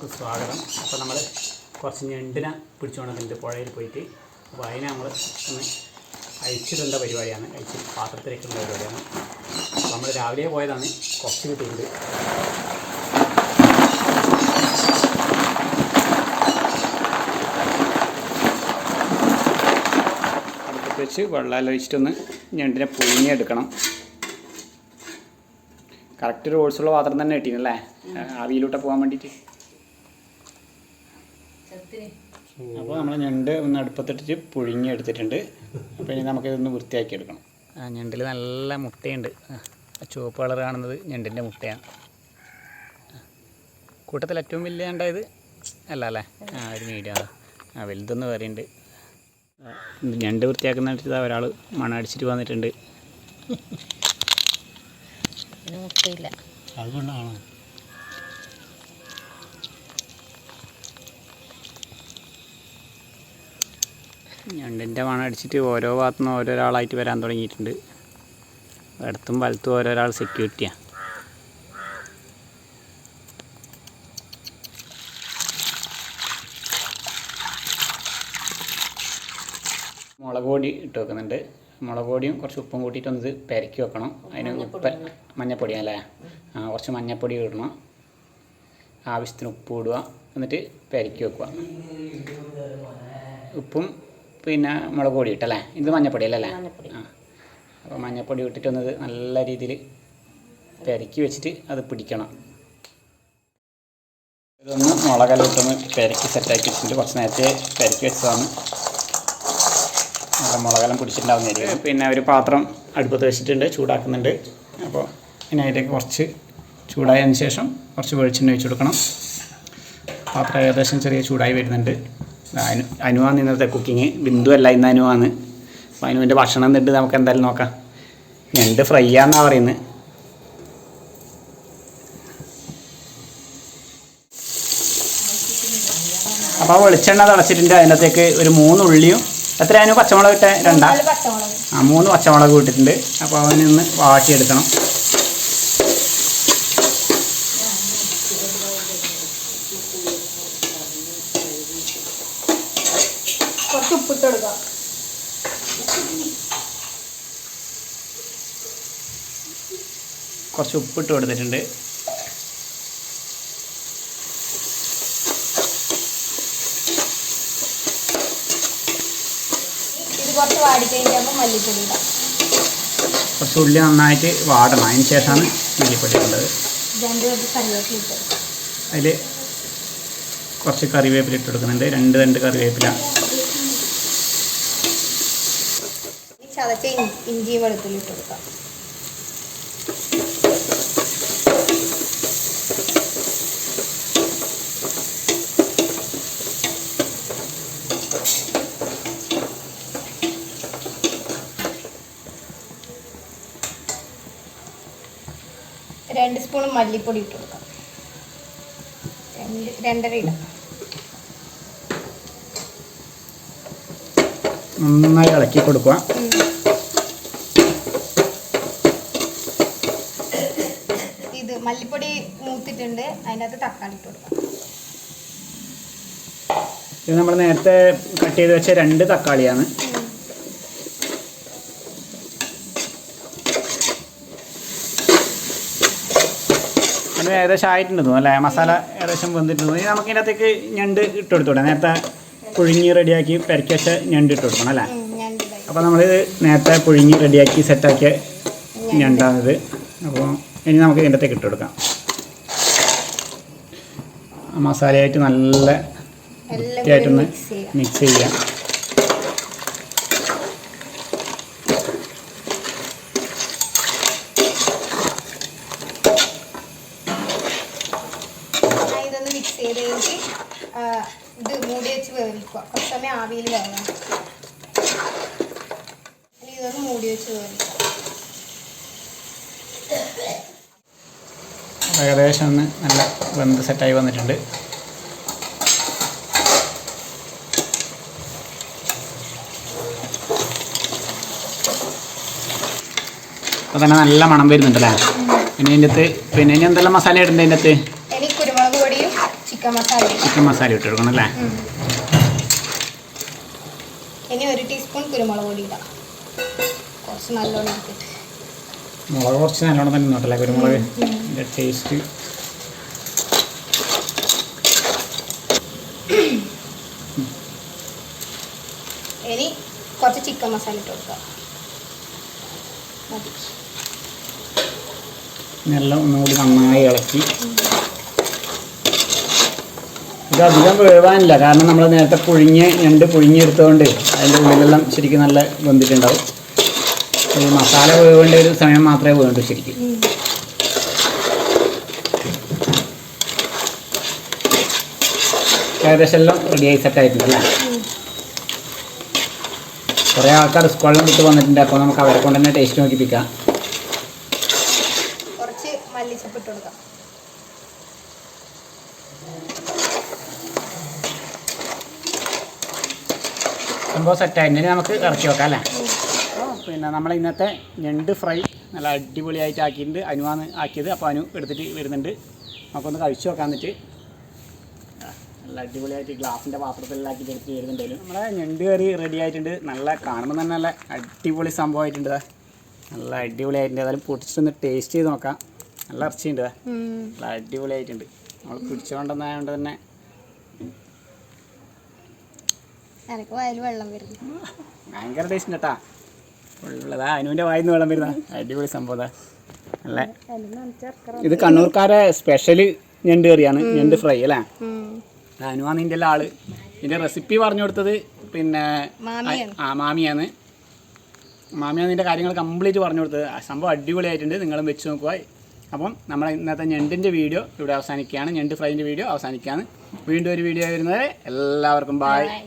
എല്ലാവർക്കും സ്വാഗതം. അപ്പോൾ നമ്മൾ കുറച്ച് ഞണ്ടിനെ പിടിച്ചുകൊണ്ടിട്ടുണ്ട് പുഴയിൽ പോയിട്ട് അപ്പോൾ അതിനെ നമ്മൾ ഒന്ന് അഴിച്ചിടേണ്ട പരിപാടിയാണ്. അഴിച്ച് പാത്രത്തിലേക്കുള്ള പരിപാടിയാണ്. അപ്പോൾ നമ്മൾ രാവിലെ പോയതാണ്. കുറച്ച് കിട്ടിയിട്ടുണ്ട് വെച്ച് വെള്ളം ഒഴിച്ചിട്ടൊന്ന് ഞണ്ടിനെ പുഴുങ്ങിയെടുക്കണം. കറക്റ്റ് ഒരു ഓൾസുള്ള പാത്രം തന്നെ കിട്ടീനല്ലേ ആവിയിലോട്ട് പോകാൻ വേണ്ടിയിട്ട്. അപ്പോൾ നമ്മൾ ഞണ്ട് ഒന്ന് അടുപ്പത്തിട്ടിട്ട് പുഴുങ്ങി എടുത്തിട്ടുണ്ട് അപ്പോൾ ഇനി നമുക്കിതൊന്ന് വൃത്തിയാക്കി എടുക്കണം ആ ഞണ്ടിൽ നല്ല മുട്ടയുണ്ട്. ആ ചുവപ്പ് കളർ കാണുന്നത് ഞണ്ടിന്റെ മുട്ടയാണ്. കൂട്ടത്തിൽ ഏറ്റവും വലിയ ഉണ്ടായത് അല്ല അല്ലേ? ആ ഒരു മീഡിയം ആ വലുതൊന്ന് വേറെയുണ്ട്. ആ, ഞണ്ട് വൃത്തിയാക്കുന്ന ഒരാൾ മണ അടിച്ചിട്ട് വന്നിട്ടുണ്ട്. മുട്ടയില്ല. അതുകൊണ്ടാണോ? ഞണ്ടിന്റെ മണം അടിച്ചിട്ട് ഓരോ ഭാഗത്തു നിന്ന് ഓരോരാളായിട്ട് വരാൻ തുടങ്ങിയിട്ടുണ്ട്. ഇടത്തും വലത്തും ഓരോരാൾ സെക്യൂരിറ്റിയാണ് മുളക് പൊടി ഇട്ട് വെക്കുന്നുണ്ട്. മുളക് പൊടിയും കുറച്ച് ഉപ്പും കൂട്ടിയിട്ട് ഒന്ന് പെരക്കി വെക്കണം. അതിന് ഉപ്പ് മഞ്ഞപ്പൊടി അല്ലേ? ആ കുറച്ച് മഞ്ഞപ്പൊടി ഇടണം. ആവശ്യത്തിന് ഉപ്പ് ഇടുക. എന്നിട്ട് പെരക്കി വെക്കുക. ഉപ്പും പിന്നെ മുളക് പൊടി ഇട്ടല്ലേ ഇത് മഞ്ഞപ്പൊടി. അല്ലേ ആ. അപ്പോൾ മഞ്ഞപ്പൊടി ഇട്ടിട്ട് ഒന്ന് നല്ല രീതിയിൽ പെരക്കി വെച്ചിട്ട് അത് പിടിക്കണം. ഇതൊന്ന് മുളകെല്ലാം ഇട്ടൊന്ന് പെരക്കി സെറ്റാക്കി വെച്ചിട്ട് കുറച്ച് നേരത്തെ പെരക്കി വെച്ചതാണ്. നല്ല മുളകെല്ലാം പിടിച്ചിട്ടുണ്ടാവുന്നതായിരിക്കും. പിന്നെ ഒരു പാത്രം അടുപ്പത്ത് വെച്ചിട്ടുണ്ട്. ചൂടാക്കുന്നുണ്ട്. അപ്പോൾ ഇനി അതിലേക്ക് കുറച്ച് ചൂടായതിന് ശേഷം കുറച്ച് വെളിച്ചെണ്ണ ഒഴിച്ചു കൊടുക്കണം. പാത്രം ഏകദേശം ചെറിയ ചൂടായി വരുന്നുണ്ട്. അനു അനുവാണ് ഇന്നത്തെ കുക്കിങ് ബിന്ദു അല്ല ഇന്ന് അനുവാണ്. അപ്പോൾ അനുവിന്റെ ഭക്ഷണം എന്നിട്ട് നമുക്ക് എന്തായാലും നോക്കാം. ഞണ്ട് ഫ്രൈ ആണെന്നാണ് പറയുന്നത് അപ്പോൾ ആ വെളിച്ചെണ്ണ തിളച്ചിട്ടുണ്ട്. അതിനകത്തേക്ക് ഒരു മൂന്ന് ഉള്ളിയും. എത്രയാനും പച്ചമുളക് ഇട്ട രണ്ടാ? ആ മൂന്ന് പച്ചമുളക് ഇട്ടിട്ടുണ്ട്. അപ്പോൾ അവനൊന്ന് വാട്ടിയെടുക്കണം. കുറച്ച് ഉപ്പിട്ട് കൊടുക്കാം കുറച്ച് ഉപ്പിട്ട് കൊടുത്തിട്ടുണ്ട്. ഇത് കുറച്ച് വാടി കഴിഞ്ഞാകുമ്പോൾ മല്ലിപ്പൊടി ഇടാം. കുറച്ച് ഉള്ളി നന്നായിട്ട് വാടണം. അതിന് ശേഷമാണ് മല്ലിപ്പൊടി ഇടേണ്ടത്. അതിൽ കുറച്ച് കറിവേപ്പില ഇട്ട് കൊടുക്കുന്നുണ്ട്. രണ്ട് രണ്ട് കറിവേപ്പില ഈ ചതച്ച ഇഞ്ചി- വെളുത്തുള്ളി ഇട്ട് കൊടുക്കാം. രണ്ട് സ്പൂൺ മല്ലിപ്പൊടി ഇട്ട് കൊടുക്കാം. രണ്ട് രണ്ടര ഇടാം. നന്നായി ഇളക്കി കൊടുക്കുക ഇത് മല്ലിപ്പൊടി മൂത്തിട്ടുണ്ട്. അതിനകത്ത് തക്കാളി ഇട്ട് കൊടുക്കാം. ഇത് നമ്മൾ നേരത്തെ കട്ട് ചെയ്ത് വെച്ച രണ്ട് തക്കാളിയാണ്. അത് ഏകദേശം ആയിട്ടുണ്ട് തോന്നുന്നു അല്ലേ? മസാല ഏകദേശം വന്നിട്ടുണ്ട് ഇനി നമുക്ക് ഇതിനകത്തേക്ക് ഞണ്ട് ഇട്ട് കൊടുത്തോട്ടെ നേരത്തെ പുഴുങ്ങി റെഡിയാക്കി പെരക്കി വെച്ച ഞണ്ട് ഇട്ട് കൊടുക്കണം അല്ലേ. അപ്പോൾ നമ്മളിത് നേരത്തെ പുഴുങ്ങി റെഡിയാക്കി സെറ്റാക്കിയ ഞണ്ടാണിത്. അപ്പോൾ ഇനി നമുക്ക് ഇതിന്റെത്തേക്ക് ഇട്ട് കൊടുക്കാം മസാലയായിട്ട് നല്ല വൃത്തിയായിട്ടൊന്ന് മിക്സ് ചെയ്യാം. ഇത് മൂടി വെച്ച് വേവിക്കുക. കുറച്ച് സമയം ആവിയിൽ വേവണം. ഇതൊന്ന് മൂടി വെച്ച് വേവിക്കുക ഏകദേശം ഒന്ന് നല്ല വെന്ത് സെറ്റായി വന്നിട്ടുണ്ട്. അപ്പോൾ തന്നെ നല്ല മണം വരുന്നുണ്ടല്ലേ? പിന്നെ ഇതിന്റെ അകത്ത് പിന്നെ ഇനി എന്തെല്ലാം മസാല ഇടണ്ടേ ഇതിന്റെ അകത്ത്? ചിക്കൻ മസാല ചിക്കൻ മസാല ഇട്ട് കൊടുക്കണം അല്ലേ? ഇനി ഒരു ടീസ്പൂൺ കുരുമുളക് പൊടി ഇടാം. കുറച്ച് നല്ലോണം ഇട്ടിട്ട്. മുളക് കുറച്ച് നല്ലോണം തന്നെ നോട്ടല്ലേ കുരുമുളക് ഇതിന്റെ ടേസ്റ്റ് ഇനി കുറച്ച് ചിക്കൻ മസാല ഇട്ട് കൊടുക്കാം മതി. എല്ലാം ഒന്നുകൂടി നന്നായി ഇളക്കി. ഇത് അധികം വേവാനില്ല. കാരണം നമ്മൾ നേരത്തെ പുഴുങ്ങി ഞണ്ട് പുഴുങ്ങിയെടുത്തുകൊണ്ട് അതിന്റെ ഉള്ളിലെല്ലാം ശരിക്കും നല്ല വെന്തിട്ടുണ്ടാവും. ഈ മസാല വേവേണ്ട ഒരു സമയം മാത്രമേ വേണ്ടൂ ശരിക്കും. ഏകദേശം എല്ലാം റെഡിയായി സെറ്റ് ആയിട്ടുണ്ട് അല്ലേ? കുറേ ആൾക്കാർ സ്കൂളിലും വിട്ട് വന്നിട്ടുണ്ട്. അപ്പോൾ നമുക്ക് അവരെ കൊണ്ട് തന്നെ ടേസ്റ്റ് നോക്കിപ്പിക്കാം. കുറച്ച് മല്ലിച്ചപ്പ് ഇട്ട് കൊടുക്കാം. സംഭവം സെറ്റായിട്ട് നമുക്ക് ഇറക്കി വെക്കാം അല്ലേ? പിന്നെ നമ്മൾ ഇന്നത്തെ ഞണ്ട് ഫ്രൈ നല്ല അടിപൊളിയായിട്ട് ആക്കിയിട്ടുണ്ട്. അനുവാന്ന് ആക്കിയത്. അപ്പോൾ അനു എടുത്തിട്ട് വരുന്നുണ്ട്. നമുക്കൊന്ന് കഴിച്ചു നോക്കാൻ എന്നിട്ട്. നല്ല അടിപൊളിയായിട്ട് ഗ്ലാസിന്റെ പാത്രത്തിലാക്കിയിട്ട് എടുത്ത് വരുന്നുണ്ടെങ്കിലും നമ്മളെ ഞണ്ട് കറി റെഡി ആയിട്ടുണ്ട്. നല്ല കാണുമ്പോൾ തന്നെ നല്ല അടിപൊളി സംഭവമായിട്ടുണ്ട്. നല്ല അടിപൊളിയായിട്ടുണ്ട്. ഏതായാലും പൊട്ടിച്ചൊന്ന് ടേസ്റ്റ് ചെയ്ത് നോക്കാം. നല്ല ഇറച്ചിയുണ്ട്. നല്ല അടിപൊളിയായിട്ടുണ്ട്. നമ്മൾ പിടിച്ചുകൊണ്ടെന്നായതുകൊണ്ട് തന്നെ എനിക്ക് വയൽ വെള്ളം വരുന്നു. ഭയങ്കര ടേസ്റ്റ് കേട്ടാ. ഉള്ളതാ അനുവിന്റെ വായിന്ന് വെള്ളം വരുന്ന അടിപൊളി സംഭവം അല്ലേ? നല്ല ഇത് കണ്ണൂർക്കാരെ സ്പെഷ്യൽ ഞണ്ട് കറിയാണ്. ഞണ്ട് ഫ്രൈ അല്ലേ? അനുവാ അനുവാണ് ഇതിന്റെ എല്ലാ ആൾ ഇതിന്റെ റെസിപ്പി പറഞ്ഞു കൊടുത്തത് പിന്നെ ആ മാമിയാണ്. മാമിയാണ് ഇതിന്റെ കാര്യങ്ങൾ കംപ്ലീറ്റ് പറഞ്ഞു കൊടുത്തത്. ആ സംഭവം അടിപൊളിയായിട്ടുണ്ട്. നിങ്ങളും വെച്ച് നോക്കുക അപ്പം നമ്മൾ ഇന്നത്തെ ഞണ്ടിന്റെ വീഡിയോ ഇവിടെ അവസാനിക്കുകയാണ്. ഞണ്ട് ഫ്രൈന്റെ വീഡിയോ അവസാനിക്കുകയാണ്. വീണ്ടും ഒരു വീഡിയോ വരുന്നത് എല്ലാവർക്കും ബായ് Bye.